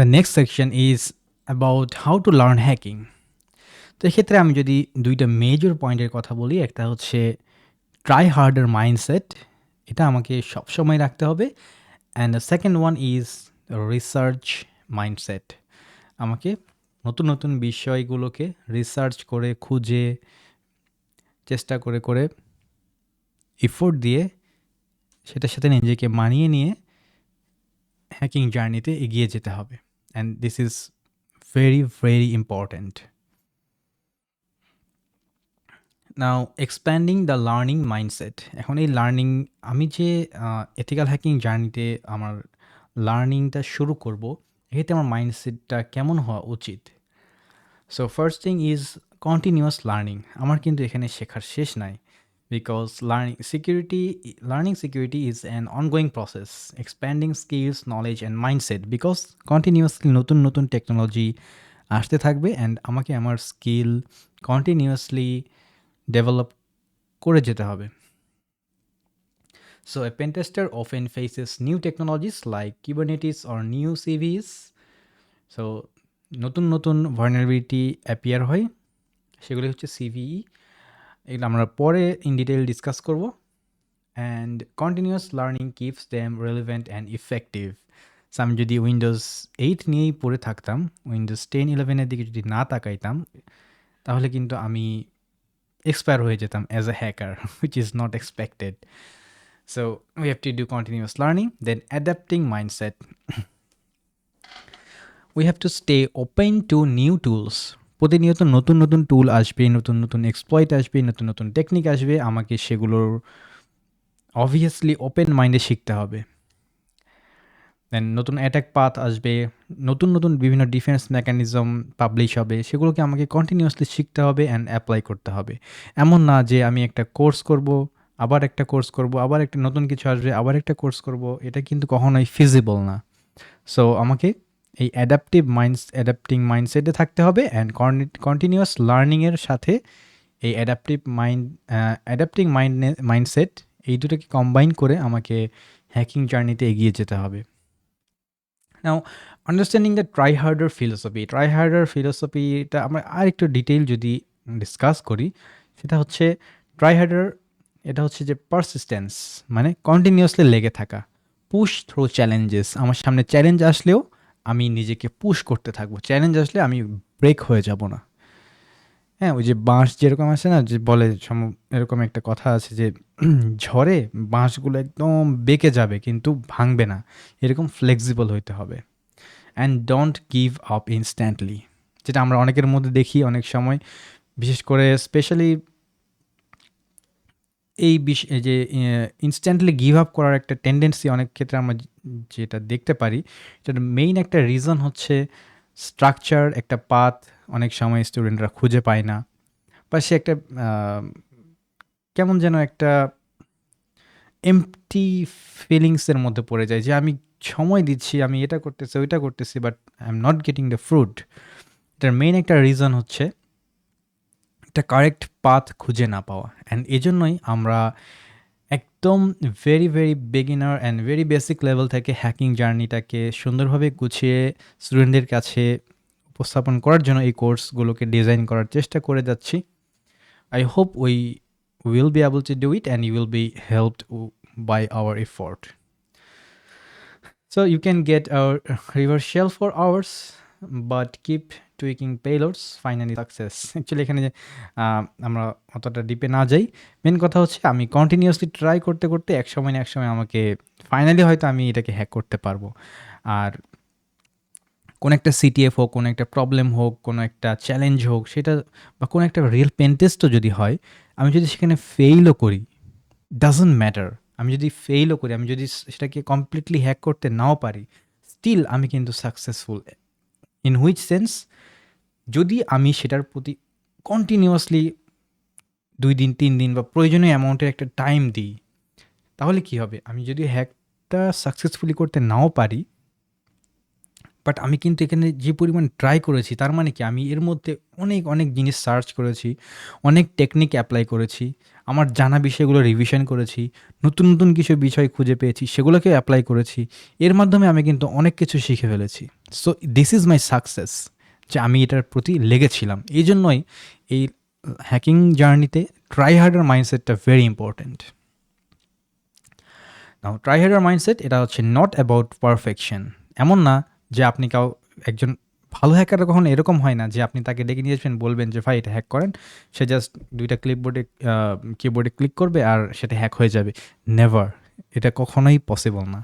The next section is about how to learn hacking তো এক্ষেত্রে আমি যদি দুইটা মেজর পয়েন্টের কথা বলি, একটা হচ্ছে ট্রাই হার্ডার মাইন্ডসেট এটা আমাকে সবসময় রাখতে হবে and the second one is research mindset আমাকে নতুন নতুন বিষয়গুলোকে রিসার্চ করে, খুঁজে, চেষ্টা করে করে এফোর্ট দিয়ে সেটার সাথে নিজেকে মানিয়ে নিয়ে হ্যাকিং জার্নিতে এগিয়ে যেতে হবে। And this is very very important now expanding the learning mindset এখন এই লার্নিং আমি যে এথিক্যাল হ্যাকিং জার্নিতে আমার লার্নিংটা শুরু করব এক্ষেত্রে আমার মাইন্ডসেটটা কেমন হওয়া উচিত? So first thing is continuous learning আমার কিন্তু এখানে শেখার শেষ নাই। Because learning security learning security is an ongoing process expanding skills knowledge and mindset because continuously নতুন নতুন টেকনোলজি আসতে থাকবে অ্যান্ড আমাকে আমার স্কিল কন্টিনিউয়াসলি ডেভেলপ করে যেতে হবে So, a pen tester often faces new technologies like Kubernetes or new CVEs. So, নতুন নতুন ভার্নাবিলিটি অ্যাপিয়ার হয় সেগুলি হচ্ছে সিভিই এগুলো আমরা পরে ইন ডিটেল ডিসকাস করব and continuous learning keeps them relevant and effective so আমি যদি উইন্ডোজ এইট নিয়েই পড়ে থাকতাম উইন্ডোজ টেন ইলেভেনের দিকে যদি না তাকাইতাম তাহলে কিন্তু আমি এক্সপায়ার হয়ে যেতাম as a hacker which is not expected so we have to do continuous learning, then adapting mindset. we have to stay open to new tools. প্রতিনিয়ত নতুন নতুন টুল আসবে, নতুন নতুন এক্সপ্লয়েট আসবে, নতুন নতুন টেকনিক আসবে, আমাকে সেগুলোর অবভিয়াসলি ওপেন মাইন্ডে শিখতে হবে। দেন নতুন অ্যাটাক পাথ আসবে, নতুন নতুন বিভিন্ন ডিফেন্স মেকানিজম পাবলিশ হবে, সেগুলোকে আমাকে কন্টিনিউয়াসলি শিখতে হবে অ্যান্ড অ্যাপ্লাই করতে হবে। এমন না যে আমি একটা কোর্স করব, আবার একটা কোর্স করব, আবার একটা নতুন কিছু আসবে, আবার একটা কোর্স করব, এটা কিন্তু কখনোই ফিজিবল না। সো আমাকে এই অ্যাডাপটিভ মাইন্ডস অ্যাডাপ্টিং মাইন্ডসেটে থাকতে হবে অ্যান্ড কন্টিনিউয়াস লার্নিংয়ের সাথে এই adaptive mind adapting mind mindset এই দুটোকে কম্বাইন করে আমাকে হ্যাকিং জার্নিতে এগিয়ে যেতে হবে। Now understanding the try harder philosophy try harder ফিলোসফিটা আমরা আর একটু ডিটেইল যদি ডিসকাস করি, সেটা হচ্ছে ট্রাই হার্ডার এটা হচ্ছে যে পারসিস্টেন্স মানে কন্টিনিউয়াসলি লেগে থাকা পুশ থ্রু চ্যালেঞ্জেস আমার সামনে চ্যালেঞ্জ আসলেও আমি নিজেকে পুশ করতে থাকব। চ্যালেঞ্জ আসলে আমি ব্রেক হয়ে যাব না। হ্যাঁ ওই যে বাঁশ যেরকম আছে না, যে বলে সম, এরকম একটা কথা আছে যে, ঝড়ে বাঁশগুলো একদম বেঁকে যাবে, কিন্তু ভাঙবে না। এরকম ফ্লেক্সিবল হইতে হবে। And don't give up instantly যেটা আমরা অনেকের মধ্যে দেখি অনেক সময়, বিশেষ করে স্পেশালি এই বিষ যে ইনস্ট্যান্টলি গিভ আপ করার একটা টেন্ডেন্সি অনেক ক্ষেত্রে আমরা যেটা দেখতে পারি, সেটার মেইন একটা রিজন হচ্ছে স্ট্রাকচার একটা পাথ অনেক সময় স্টুডেন্টরা খুঁজে পায় না। বা সে একটা কেমন যেন একটা এমটি ফিলিংসের মধ্যে পড়ে যায় যে, আমি সময় দিচ্ছি, আমি এটা করতেছি, ওইটা করতেছি but I am not getting the fruit এটার মেইন একটা রিজন হচ্ছে একটা কারেক্ট পাথ খুঁজে না পাওয়া। অ্যান্ড এজন্যই আমরা একদম very very beginner and very basic level থেকে হ্যাকিং জার্নিটাকে সুন্দরভাবে গুছিয়ে স্টুডেন্টদের কাছে উপস্থাপন করার জন্য এই কোর্সগুলোকে ডিজাইন করার চেষ্টা করে যাচ্ছি। I hope we will be able to do it and you will be helped by our effort so you can get our reversal for hours but keep tweaking payloads finally success actually এখানে আমরা অতটা ডিপে না যাই main কথা হচ্ছে আমি continuously try করতে করতে এক সময় না এক সময় আমাকে ফাইনালি হয়তো আমি এটাকে হ্যাক করতে পারব। আর কোনো একটা সিটিএফ হোক, কোনো একটা প্রবলেম হোক, কোনো একটা চ্যালেঞ্জ হোক, সেটা বা কোনো একটা রিয়েল পেনটেস্টও যদি হয়, আমি যদি সেখানে ফেইলও করি ডাজন্ট ম্যাটার আমি যদি ফেইলও করি, আমি যদি সেটাকে কমপ্লিটলি হ্যাক করতে নাও পারি স্টিল আমি কিন্তু সাকসেসফুল ইন হুইচ সেন্স যদি আমি সেটার প্রতি কন্টিনিউয়াসলি দুই দিন, তিন দিন বা প্রয়োজনীয় অ্যামাউন্টের একটা টাইম দিই, তাহলে কি হবে? আমি যদি হ্যাকটা সাকসেসফুলি করতে নাও পারি বাট আমি কিন্তু এখানে যে পরিমাণ ট্রাই করেছি, তার মানে কি? আমি এর মধ্যে অনেক অনেক জিনিস সার্চ করেছি, অনেক টেকনিক অ্যাপ্লাই করেছি, আমার জানা বিষয়গুলো রিভিশন করেছি, নতুন নতুন কিছু বিষয় খুঁজে পেয়েছি সেগুলোকে অ্যাপ্লাই করেছি। এর মাধ্যমে আমি কিন্তু অনেক কিছু শিখে ফেলেছি। So this is my success যে আমি এটার প্রতি লেগেছিলাম। এই জন্যই এই হ্যাকিং জার্নিতে try harder মাইন্ডসেটটা very important now try harder mindset এটা হচ্ছে নট অ্যাবাউট পারফেকশন এমন না যে আপনি কাউ, একজন ভালো হ্যাকার কখনো এরকম হয় না যে আপনি তাকে ডেকে নিয়ে আসবেন, বলবেন যে, ভাই, এটা হ্যাক করেন। সে জাস্ট দুইটা ক্লিপবোর্ডে কিবোর্ডে ক্লিক করবে আর সেটা হ্যাক হয়ে যাবে। নেভার এটা কখনোই পসিবল না।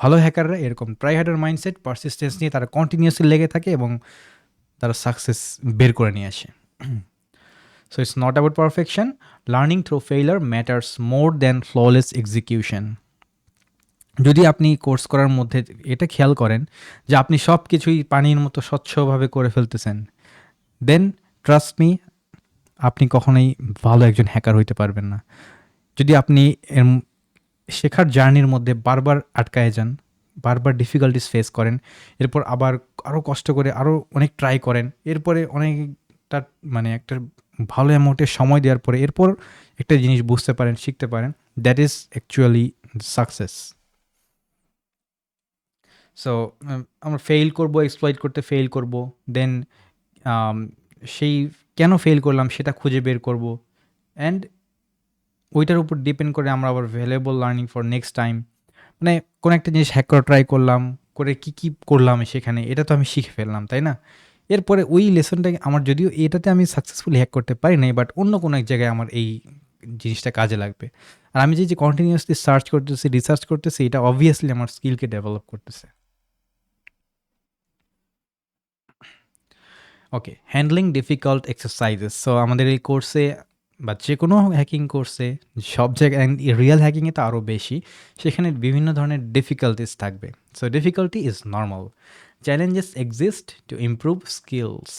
ভালো হ্যাকাররা এরকম ট্রাই হার্ডার মাইন্ডসেট পারসিস্টেন্স নিয়ে তারা কন্টিনিউসলি লেগে থাকে এবং তারা সাকসেস বের করে নিয়ে আসে। So it's not about perfection learning through failure matters more than flawless execution যদি আপনি কোর্স করার মধ্যে এটা খেয়াল করেন যে আপনি সব কিছুই পানির মতো স্বচ্ছভাবে করে ফেলতেছেন দেন ট্রাস্ট মি আপনি কখনোই ভালো একজন হ্যাকার হইতে পারবেন না। যদি আপনি শেখার জার্নির মধ্যে বারবার আটকায় যান বারবার ডিফিকাল্টিস ফেস করেন, এরপর আবার আরও কষ্ট করে আরও অনেক ট্রাই করেন, এরপরে অনেকটা মানে একটা ভালো অ্যামাউন্টের সময় দেওয়ার পরে এরপর একটা জিনিস বুঝতে পারেন, শিখতে পারেন that is actually success so আমরা ফেল করব এক্সপ্লয়েট করতে ফেল করব দেন সেই কেন ফেল করলাম সেটা খুঁজে বের করব অ্যান্ড ওইটার উপর ডিপেন্ড করে আমরা আবার valuable learning for next time মানে কোনো একটা জিনিস হ্যাক করা ট্রাই করলাম, করে কি কি করলাম সেখানে, এটা তো আমি শিখে ফেললাম, তাই না? এরপরে ওই লেসনটাকে আমার যদিও এটাতে আমি সাকসেসফুলি হ্যাক করতে পারি নাই বাট অন্য কোনো এক জায়গায় আমার এই জিনিসটা কাজে লাগবে। আর আমি যে যে কন্টিনিউয়াসলি সার্চ করতেছি রিসার্চ করতেছি, এটা অবভিয়াসলি আমার স্কিলকে ডেভেলপ করতেছে। Okay handling difficult exercises so আমাদের এই কোর্সে বা যে কোনো হ্যাকিং কোর্সে সব জায়গায় রিয়েল হ্যাকিংয়ে তো আরও বেশি, সেখানে বিভিন্ন ধরনের ডিফিকাল্টিস থাকবে। So difficulty is normal challenges exist to improve skills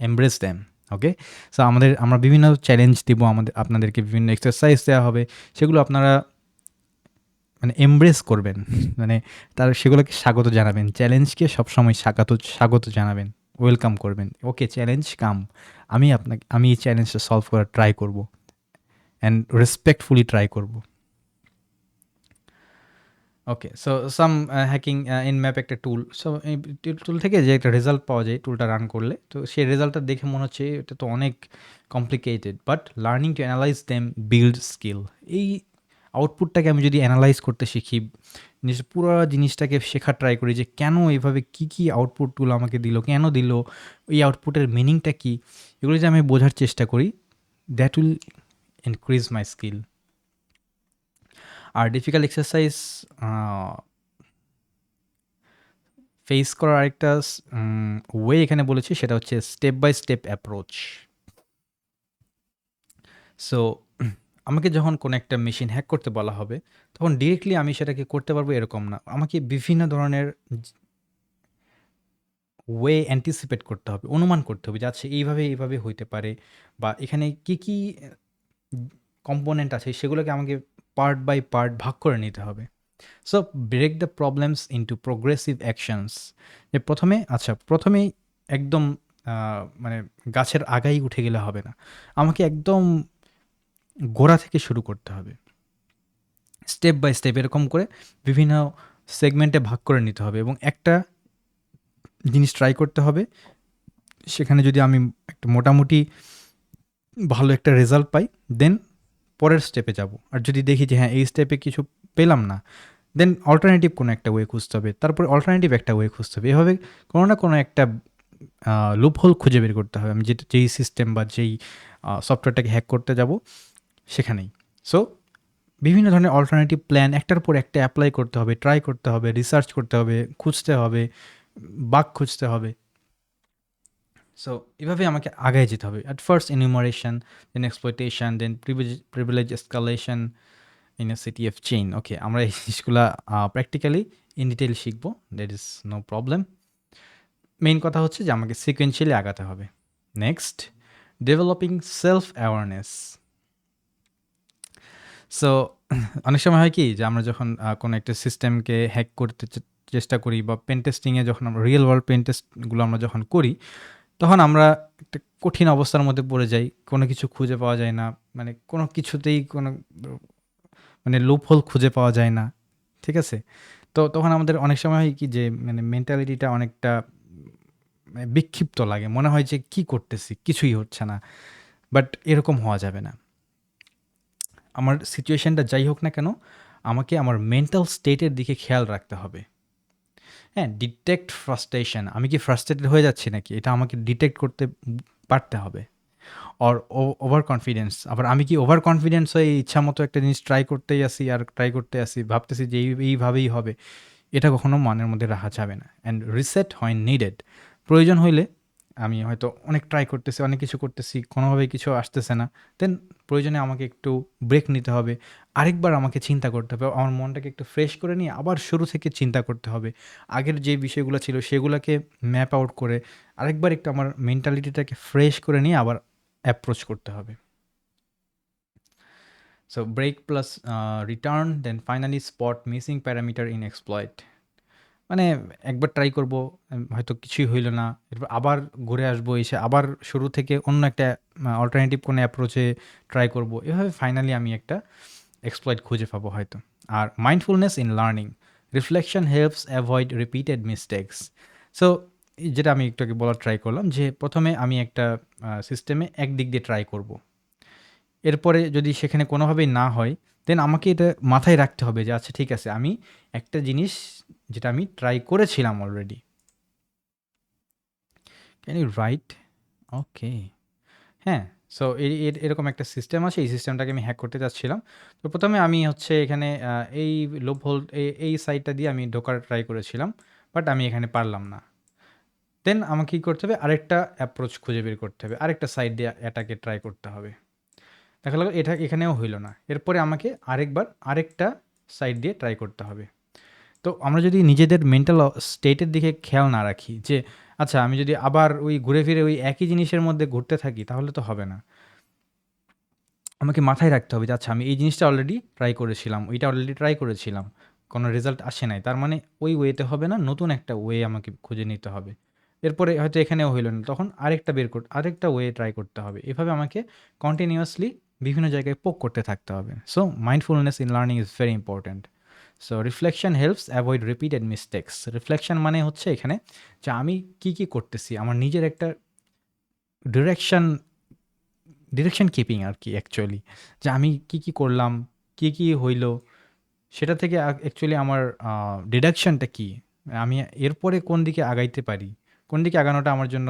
embrace them okay so আমাদের, আমরা বিভিন্ন চ্যালেঞ্জ দিব, আমাদের, আপনাদেরকে বিভিন্ন এক্সারসাইজ দেওয়া হবে, সেগুলো আপনারা মানে এমব্রেস করবেন। মানে তার, সেগুলোকে স্বাগত জানাবেন। চ্যালেঞ্জকে সবসময় স্বাগত স্বাগত জানাবেন। ওয়েলকাম করবেন। ওকে চ্যালেঞ্জ কাম আমি আপনাকে, আমি এই চ্যালেঞ্জটা সলভ করার ট্রাই করব। অ্যান্ড রেসপেক্টফুলি ট্রাই করব। Okay so some hacking in map একটা টুল সো এই টুল থেকে যে একটা রেজাল্ট পাওয়া যায় টুলটা রান করলে, তো সেই রেজাল্টটা দেখে মনে হচ্ছে এটা তো অনেক complicated but learning to analyse them build skill এই আউটপুটটাকে আমি যদি অ্যানালাইজ করতে শিখি জিনিস, পুরো জিনিসটাকে শেখার ট্রাই করি যে কেন এইভাবে কি কি আউটপুটগুলো আমাকে দিল, কেন দিল, এই আউটপুটের মিনিংটা কি, এগুলো যে আমি বোঝার চেষ্টা করি that will increase my skill R difficult exercise face করার আরেকটা ওয়ে এখানে বলেছি, সেটা হচ্ছে step by step approach so আমাকে যখন কোনো একটা মেশিন হ্যাক করতে বলা হবে, তখন ডিরেক্টলি আমি সেটাকে করতে পারব এরকম না। আমাকে বিভিন্ন ধরনের ওয়ে অ্যান্টিসিপেট করতে হবে, অনুমান করতে হবে যে আচ্ছা এইভাবে এইভাবে হইতে পারে বা এখানে কি কি কম্পোনেন্ট আছে সেগুলোকে আমাকে পার্ট বাই পার্ট ভাগ করে নিতে হবে। So break the problems into progressive actions যে প্রথমে আচ্ছা প্রথমেই একদম মানে গাছের আগাই উঠে গেলে হবে না। আমাকে একদম গোড়া থেকে শুরু করতে হবে। স্টেপ বাই স্টেপ এরকম করে বিভিন্ন সেগমেন্টে ভাগ করে নিতে হবে এবং একটা জিনিস ট্রাই করতে হবে। সেখানে যদি আমি একটা মোটামুটি ভালো একটা রেজাল্ট পাই দেন পরের স্টেপে যাব। আর যদি দেখি যে হ্যাঁ এই স্টেপে কিছু পেলাম না দেন অল্টারনেটিভ কোনো একটা ওয়ে খুঁজতে হবে। তারপরে অল্টারনেটিভ একটা ওয়ে খুঁজতে হবে। এভাবে কোনো না কোনো একটা লুপহোল খুঁজে বের করতে হবে। আমি যেটা, যেই সিস্টেম বা যেই সফটওয়্যারটাকে হ্যাক করতে যাব সেখানেই। সো বিভিন্ন ধরনের অল্টারনেটিভ প্ল্যান একটার পর একটা অ্যাপ্লাই করতে হবে ট্রাই করতে হবে রিসার্চ করতে হবে, খুঁজতে হবে বাক খুঁজতে হবে। সো এভাবে আমাকে আগায় যেতে হবে। At first enumeration then exploitation then privilege escalation in a city of chain okay আমরা এই জিনিসগুলো প্র্যাকটিক্যালি ইন ডিটেল শিখব। That is no problem main কথা হচ্ছে যে আমাকে সিকোয়েন্সিয়ালি আগাতে হবে। Next developing self awareness so অনেক সময় হয় কি যে আমরা যখন কোনো একটা সিস্টেমকে হ্যাক করতে চেষ্টা করি বা পেন টেস্টিংয়ে যখন আমরা রিয়েল ওয়ার্ল্ড পেন টেস্টগুলো আমরা যখন করি, তখন আমরা একটা কঠিন অবস্থার মধ্যে পড়ে যাই, কোনো কিছু খুঁজে পাওয়া যায় না মানে কোনো কিছুতেই কোনো মানে লুপ হোল খুঁজে পাওয়া যায় না, ঠিক আছে? তো তখন আমাদের অনেক সময় হয় কি যে মানে মেন্টালিটিটা অনেকটা মানে বিক্ষিপ্ত লাগে, মনে হয় যে কি করতেছি, কিছুই হচ্ছে না বাট এরকম হওয়া যাবে না। আমার সিচুয়েশনটা যাই হোক না কেন, আমাকে আমার মেন্টাল স্টেটের দিকে খেয়াল রাখতে হবে। হ্যাঁ ডিটেক্ট ফ্রাস্ট্রেশন আমি কি ফ্রাস্ট্রেটেড হয়ে যাচ্ছি নাকি? এটা আমাকে ডিটেক্ট করতে পারতে হবে। অর ওভার কনফিডেন্স আবার আমি কি ওভার কনফিডেন্স হয়ে ইচ্ছা মতো একটা জিনিস ট্রাই করতেই আসি আর ট্রাই করতে আসি, ভাবতেছি যে এই এইভাবেই হবে। এটা কখনো মনের মধ্যে রাখা যাবে না। অ্যান্ড রিসেট হয় নিডেড প্রয়োজন হইলে আমি হয়তো অনেক ট্রাই করতেছি, অনেক কিছু করতেছি, কোনোভাবেই কিছু আসতেছে না। দেন প্রয়োজনে আমাকে একটু ব্রেক নিতে হবে। আরেকবার আমাকে চিন্তা করতে হবে। আমার মনটাকে একটু ফ্রেশ করে নিয়ে আবার শুরু থেকে চিন্তা করতে হবে। আগের যে বিষয়গুলো ছিল সেগুলোকে ম্যাপ আউট করে আরেকবার একটু আমার মেন্টালিটিটাকে ফ্রেশ করে নিয়ে আবার অ্যাপ্রোচ করতে হবে। So break plus return then finally spot missing parameter in exploit মানে একবার ট্রাই করব হয়তো কিছুই হইল না। এরপর আবার ঘুরে আসব, এসে আবার শুরু থেকে অন্য একটা অল্টারনেটিভ কোনো অ্যাপ্রোচে ট্রাই করব। এভাবে ফাইনালি আমি একটা এক্সপ্লয়েড খুঁজে পাবো হয়তো। আর mindfulness in learning reflection helps avoid repeated mistakes so যেটা আমি একটু বলার ট্রাই করলাম যে, প্রথমে আমি একটা সিস্টেমে একদিক দিয়ে ট্রাই করব। এরপরে যদি সেখানে কোনোভাবেই না হয় দেন আমাকে এটা মাথায় রাখতে হবে যে আচ্ছা ঠিক আছে, আমি একটা জিনিস যেটা আমি ট্রাই করেছিলাম already can you right okay হ্যাঁ সো এরকম একটা সিস্টেম আছে, এই সিস্টেমটাকে আমি হ্যাক করতে চাচ্ছিলাম তো প্রথমে আমি হচ্ছে এখানে এই লোভ হোল্ড এই সাইডটা দিয়ে আমি ঢোকার ট্রাই করেছিলাম বাট আমি এখানে পারলাম না। দেন আমাকে কী করতে হবে? আরেকটা অ্যাপ্রোচ খুঁজে বের করতে হবে, আরেকটা সাইড দিয়ে এটাকে ট্রাই করতে হবে। দেখা গেল এটা এখানেও হইল না। এরপরে আমাকে আরেকবার আরেকটা সাইড দিয়ে ট্রাই করতে হবে। তো আমরা যদি নিজেদের মেন্টাল স্টেটের দিকে খেয়াল না রাখি যে আচ্ছা আমি যদি আবার ওই ঘুরে ফিরে ওই একই জিনিসের মধ্যে ঘুরতে থাকি, তাহলে তো হবে না। আমাকে মাথায় রাখতে হবে যে আচ্ছা আমি এই জিনিসটা অলরেডি ট্রাই করেছিলাম, ওইটা অলরেডি ট্রাই করেছিলাম, কোনো রেজাল্ট আসে নাই। তার মানে ওই ওয়েতে হবে না, নতুন একটা ওয়ে আমাকে খুঁজে নিতে হবে। এরপরে হয়তো এখানেও হইল না, তখন আরেকটা বের করতে আরেকটা ওয়ে ট্রাই করতে হবে। এভাবে আমাকে কন্টিনিউয়াসলি বিভিন্ন জায়গায় পোক করতে থাকতে হবে। So mindfulness in learning is very important so reflection helps avoid repeated mistakes reflection মানে হচ্ছে এখানে যে আমি কি কি করতেছি, আমার নিজের একটা ডিরেকশন ডিরেকশন কিপিং আর কি অ্যাকচুয়ালি যে আমি কি কি করলাম, কি কি হইল, সেটা থেকে অ্যাকচুয়ালি আমার ডিডাকশনটা কি? আমি এরপরে কোন দিকে আগাইতে পারি? কোন দিকে আগানোটা আমার জন্য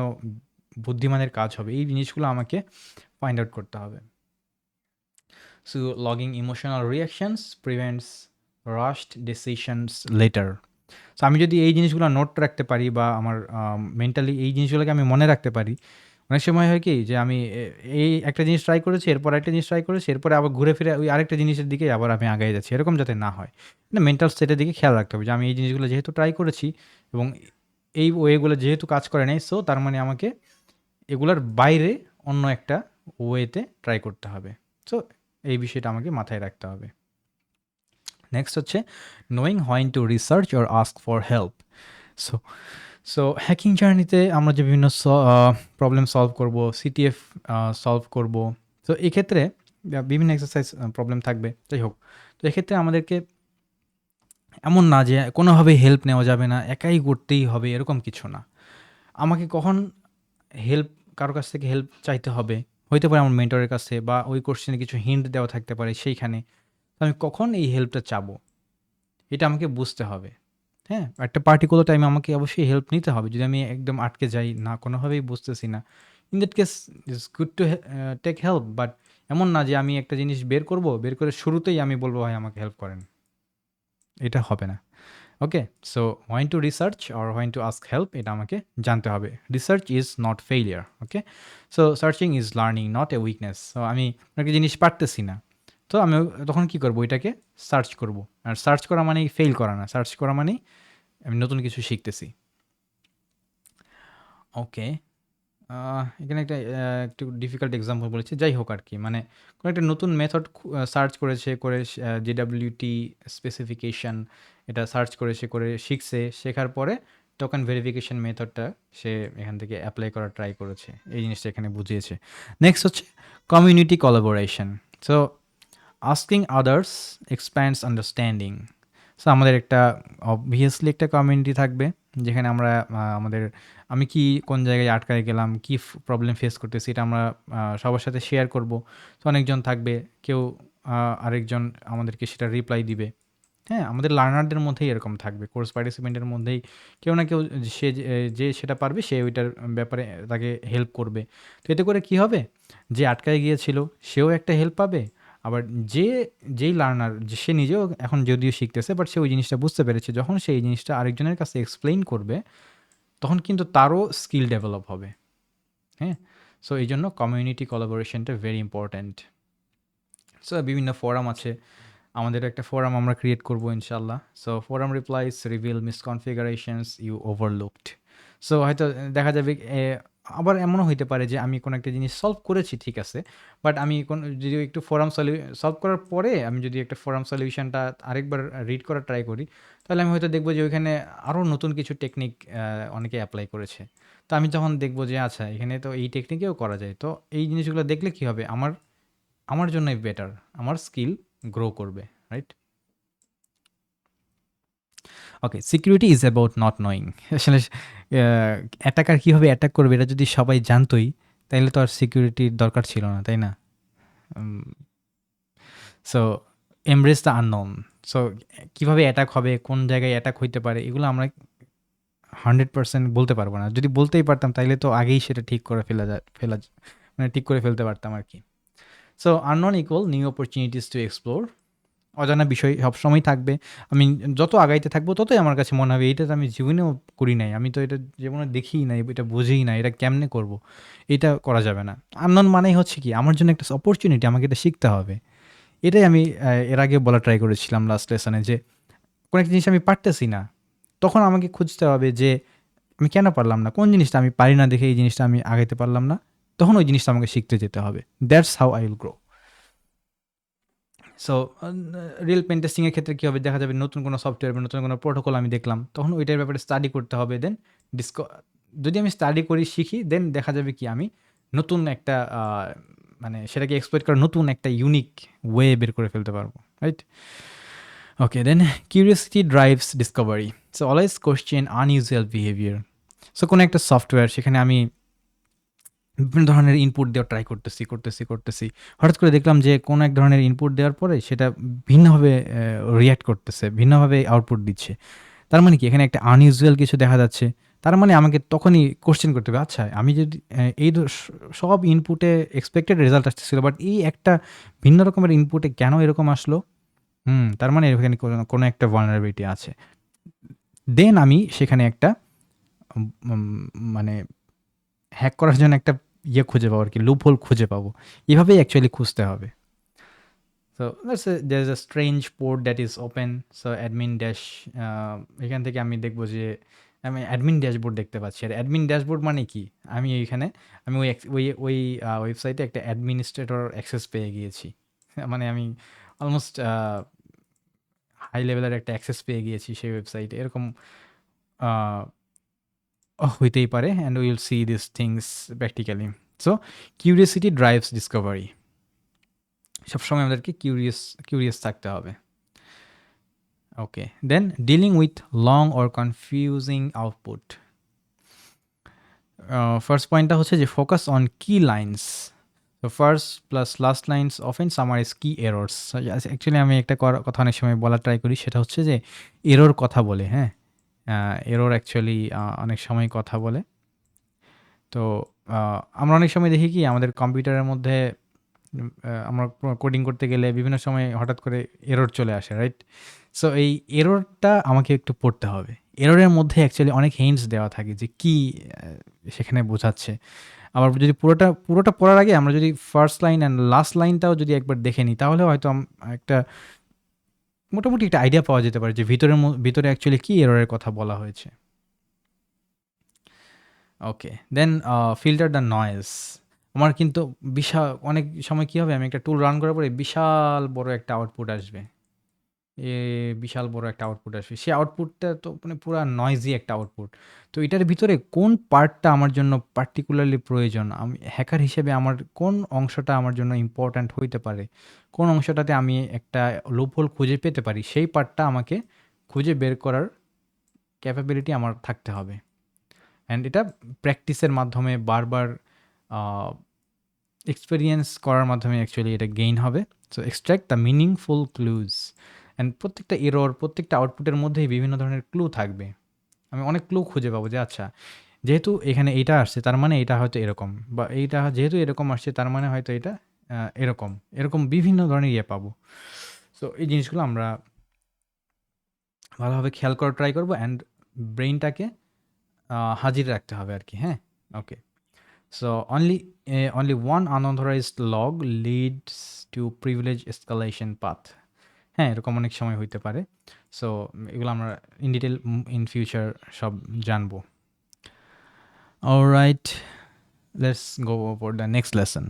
বুদ্ধিমানের কাজ হবে? এই জিনিসগুলো আমাকে ফাইন্ড আউট করতে হবে। So logging emotional reactions prevents rash decisions later so আমি যদি এই জিনিসগুলো নোট রাখতে পারি বা আমার মেন্টালি এই জিনিসগুলোকে আমি মনে রাখতে পারি, অনেক সময় হয় কি যে আমি এই একটা জিনিস ট্রাই করেছি, এরপর একটা জিনিস ট্রাই করেছি, এরপরে আবার ঘুরে ফিরে ওই আরেকটা জিনিসের দিকে আবার আমি আগে যাচ্ছি। এরকম যাতে না হয়। মানে মেন্টাল স্টেটের দিকে খেয়াল রাখতে হবে যে আমি এই জিনিসগুলো যেহেতু ট্রাই করেছি এবং এই ওয়েগুলো যেহেতু কাজ করে নেই সো তার মানে আমাকে এগুলোর বাইরে অন্য একটা ওয়েতে ট্রাই করতে হবে। সো এই বিষয়টা আমাকে মাথায় রাখতে হবে। নেক্সট হচ্ছে knowing when to research or ask for help so so hacking জার্নিতে আমরা যে বিভিন্ন প্রবলেম সলভ করব সিটিএফ সলভ করব, তো এক্ষেত্রে বিভিন্ন এক্সারসাইজ প্রবলেম থাকবে। যাই হোক, তো এক্ষেত্রে আমাদেরকে এমন না যে কোনোভাবেই হেল্প নেওয়া যাবে না, একাই করতেই হবে, এরকম কিছু না। আমাকে কখন হেল্প কারও কাছ থেকে হেল্প চাইতে হবে? হইতে পারে আমার মেন্টরের কাছে বা ওই কোশ্চেনে কিছু হিন্ট দেওয়া থাকতে পারে সেইখানে। আমি কখন এই হেল্পটা চাবো? এটা আমাকে বুঝতে হবে। হ্যাঁ একটা পার্টিকুলার টাইমে আমাকে অবশ্যই হেল্প নিতে হবে। যদি আমি একদম আটকে যাই, না, কোনোভাবেই বুঝতেছি না। In that case it's good to take help but এমন না যে আমি একটা জিনিস বের করব, বের করে শুরুতেই আমি বলব, ভাই, আমাকে হেল্প করেন। এটা হবে না। Okay so when to research or when to ask help এটা আমাকে জানতে হবে। Research is not failure okay so searching is learning not a weakness so আমি একটা জিনিস পারতেছি না। তো আমি তখন কি করব এটাকে সার্চ করব। আর সার্চ করা মানেই ফেল করা না সার্চ করা মানেই আমি নতুন কিছু শিখতেছি। ওকে এখানে একটা একটু ডিফিকাল্ট এক্সাম্পল বলেছি। যাই হোক আর কি মানে কোনো একটা নতুন মেথড সার্চ করেছে, করে জিডাব্লিউটি স্পেসিফিকেশান এটা সার্চ করেছে, করে শিখছে, শেখার পরে টোকেন ভেরিফিকেশন মেথডটা সে এখান থেকে অ্যাপ্লাই করার ট্রাই করেছে। এই জিনিসটা এখানে বুঝিয়েছে। নেক্সট হচ্ছে community collaboration so asking others expands understanding so আমাদের একটা অবভিয়াসলি একটা কমিউনিটি থাকবে, যেখানে আমরা আমাদের, আমি কি কোন জায়গায় আটকায় গেলাম, কি প্রবলেম ফেস করতেছি, এটা আমরা সবার সাথে শেয়ার করব। তো অনেকজন থাকবে, কেউ আরেকজন আমাদেরকে সেটা রিপ্লাই দিবে। হ্যাঁ আমাদের লার্নারদের মধ্যেই এরকম থাকবে কোর্স পার্টিসিপেন্টের মধ্যেই কেউ না কেউ সে, যে সেটা পারবে, সে ওইটার ব্যাপারে তাকে হেল্প করবে। তো এতে করে কি হবে? যে আটকায় গিয়েছিল, সেও একটা হেল্প পাবে আবার যে, যেই লার্নার সে নিজেও এখন যদিও শিখতেছে বাট সে ওই জিনিসটা বুঝতে পেরেছে, যখন সে এই জিনিসটা আরেকজনের কাছে এক্সপ্লেইন করবে, তখন কিন্তু তারও স্কিল ডেভেলপ হবে। হ্যাঁ? সো এই জন্য কমিউনিটি কোলাবোরেশনটা ভেরি ইম্পর্ট্যান্ট সো বিভিন্ন ফোরাম আছে। আমাদের একটা ফোরাম আমরা ক্রিয়েট করব ইনশাল্লাহ so forum replies reveal misconfigurations you overlooked so হয়তো দেখা যাবে আবার এমনও হইতে পারে যে আমি কোনো একটা জিনিস সলভ করেছি, ঠিক আছে? বাট আমি কোন, যদি একটু ফোরাম সলিউ সলভ করার পরে আমি যদি একটা ফোরাম সলিউশনটা আরেকবার রিড করার ট্রাই করি, তাহলে আমি হয়তো দেখব যে ওইখানে আরও নতুন কিছু টেকনিক অনেকে অ্যাপ্লাই করেছে। তো আমি যখন দেখব যে আচ্ছা এখানে তো এই টেকনিকেও করা যায়, তো এই জিনিসগুলো দেখলে কি হবে? আমার আমার জন্যই বেটার আমার স্কিল গ্রো করবে right okay security is about not knowing আসলে অ্যাটাকার কীভাবে অ্যাটাক করবে এটা যদি সবাই জানতোই তাহলে তো আর সিকিউরিটির দরকার ছিল না, তাই না? So embrace the unknown so কীভাবে অ্যাটাক হবে, কোন জায়গায় অ্যাটাক হইতে পারে, এগুলো আমরা হান্ড্রেড পার্সেন্ট বলতে পারব না। যদি বলতেই পারতাম, তাইলে তো আগেই সেটা ঠিক করে ফেলা যায় ফেলা মানে ঠিক করে ফেলতে পারতাম আর কি। So unknown equal new opportunities to explore অজানা বিষয় সবসময় থাকবে। আমি যত আগাইতে থাকব ততই আমার কাছে মনে হবে এটা তো আমি জীবনেও করি নাই। আমি তো এটা জীবনে দেখিই নাই, এটা বুঝেই না এটা কেমনে করব? এটা করা যাবে না। আননন মানেই হচ্ছে কি, আমার জন্য একটা অপরচুনিটি আমাকে এটা শিখতে হবে। এটাই আমি এর আগে বলা ট্রাই করেছিলাম লাস্ট লেসনে যে, কোনো একটা জিনিস আমি পারতেছি না, তখন আমাকে খুঁজতে হবে যে, আমি কেন পারলাম না? কোন জিনিসটা আমি পারি না দেখে এই জিনিসটা আমি আগাইতে পারলাম না? তখন ওই জিনিসটা আমাকে শিখতে যেতে হবে। That's how I will grow so real pen টেস্টিংয়ের ক্ষেত্রে কী হবে? দেখা যাবে নতুন কোনো সফটওয়্যার বা নতুন কোনো প্রোটোকল আমি দেখলাম। তখন ওইটার ব্যাপারে স্টাডি করতে হবে দেন ডিসকো যদি আমি স্টাডি করি, শিখি দেন দেখা যাবে কি আমি নতুন একটা মানে সেটাকে এক্সপ্লোর করার নতুন একটা ইউনিক ওয়ে বের করে ফেলতে পারব right okay then curiosity drives discovery so always question unusual behaviour so কোনো একটা সফটওয়্যার সেখানে আমি বিভিন্ন ধরনের ইনপুট দেওয়ার ট্রাই করতেছি করতেছি করতেছি। হঠাৎ করে দেখলাম যে কোনো এক ধরনের ইনপুট দেওয়ার পরে সেটা ভিন্নভাবে রিয়্যাক্ট করতেছে, ভিন্নভাবে আউটপুট দিচ্ছে। তার মানে কি? এখানে একটা আনইউজুয়াল কিছু দেখা যাচ্ছে। তার মানে আমাকে তখনই কোশ্চেন করতে হবে আচ্ছা আমি যদি এই সব ইনপুটে এক্সপেক্টেড রেজাল্ট আসতেছিল বাট এই একটা ভিন্ন রকমের ইনপুটে কেন এরকম আসলো? হুম, তার মানে এখানে কোনো একটা ভালনারেবিলিটি আছে। দেন আমি সেখানে একটা মানে হ্যাক করার জন্য একটা ইয়ে খুঁজে পাবো আর কি লুপ হোল খুঁজে পাবো। এভাবেই অ্যাকচুয়ালি খুঁজতে হবে। So there is a strange port that is open so admin dash এখান থেকে আমি দেখব যে, আমি অ্যাডমিন ড্যাশবোর্ড দেখতে পাচ্ছি। আর অ্যাডমিন ড্যাশবোর্ড মানে কি? আমি এইখানে আমি ওই ওই ওই ওয়েবসাইটে একটা অ্যাডমিনিস্ট্রেটর অ্যাক্সেস পেয়ে গিয়েছি। মানে আমি অলমোস্ট হাই লেভেলের একটা অ্যাক্সেস পেয়ে গিয়েছি সেই ওয়েবসাইটে এরকম হইতেই পারে and will see this things practically so curiosity drives discovery সবসময় আমাদেরকে কিউরিয়াস কিউরিয়াস থাকতে হবে। Okay then dealing with long or confusing output first পয়েন্টটা হচ্ছে যে ফোকাস অন কি লাইন্স তো first plus last lines often is key errors actually আমি একটা কথা অনেক সময় বলার ট্রাই করি, সেটা হচ্ছে যে এরর কথা বলে হ্যাঁ? এরর অ্যাকচুয়ালি অনেক সময় কথা বলে। তো আমরা অনেক সময় দেখি কি, আমাদের কম্পিউটারের মধ্যে আমরা কোডিং করতে গেলে বিভিন্ন সময় হঠাৎ করে এরর চলে আসে রাইট সো এই এররটা আমাকে একটু পড়তে হবে। এররের মধ্যে অ্যাকচুয়ালি অনেক হিন্টস দেওয়া থাকে যে কি সেখানে বোঝাচ্ছে। আবার যদি পুরোটা পুরোটা পড়ার আগে আমরা যদি ফার্স্ট লাইন অ্যান্ড লাস্ট লাইনটাও যদি একবার দেখে নিই, তাহলে হয়তো একটা মোটামুটি একটা আইডিয়া পাওয়া যেতে পারে যে ভিতরের ভিতরে অ্যাকচুয়ালি কী এররের কথা বলা হয়েছে। Okay then filter the noise আমার কিন্তু বিশাল অনেক সময় কী হবে, আমি একটা টুল রান করার পরে বিশাল বড় একটা আউটপুট আসবে। বিশাল বড় একটা আউটপুট আসবে। সেই আউটপুটটা তো মানে পুরো নয়েজি একটা আউটপুট তো এটার ভিতরে কোন পার্টটা আমার জন্য পার্টিকুলারলি প্রয়োজন? আমি হ্যাকার হিসেবে আমার কোন অংশটা আমার জন্য ইম্পর্ট্যান্ট হইতে পারে? কোন অংশটাতে আমি একটা লুপহোল খুঁজে পেতে পারি? সেই পার্টটা আমাকে খুঁজে বের করার ক্যাপাবিলিটি আমার থাকতে হবে। অ্যান্ড এটা প্র্যাকটিসের মাধ্যমে বারবার এক্সপেরিয়েন্স করার মাধ্যমে অ্যাকচুয়ালি এটা গেইন হবে। So extract the meaningful clues and প্রত্যেকটা এরর প্রত্যেকটা আউটপুটের মধ্যেই বিভিন্ন ধরনের ক্লু থাকবে। আমি অনেক ক্লু খুঁজে পাবো যে আচ্ছা যেহেতু এখানে এইটা আসছে, তার মানে এটা হয়তো এরকম। বা এইটা যেহেতু এরকম আসছে, তার মানে হয়তো এটা এরকম। এরকম বিভিন্ন ধরনের ইয়ে পাবো। সো এই জিনিসগুলো আমরা ভালোভাবে খেয়াল করার ট্রাই করব অ্যান্ড ব্রেইনটাকে হাজির রাখতে হবে আর কি হ্যাঁ? Okay so only only one unauthorised log leads to privilege escalation path হ্যাঁ এরকম অনেক সময় হইতে পারে। সো এগুলো আমরা ইন ডিটেল ইন ফিউচার সব জানব। Alright let's go for the next lesson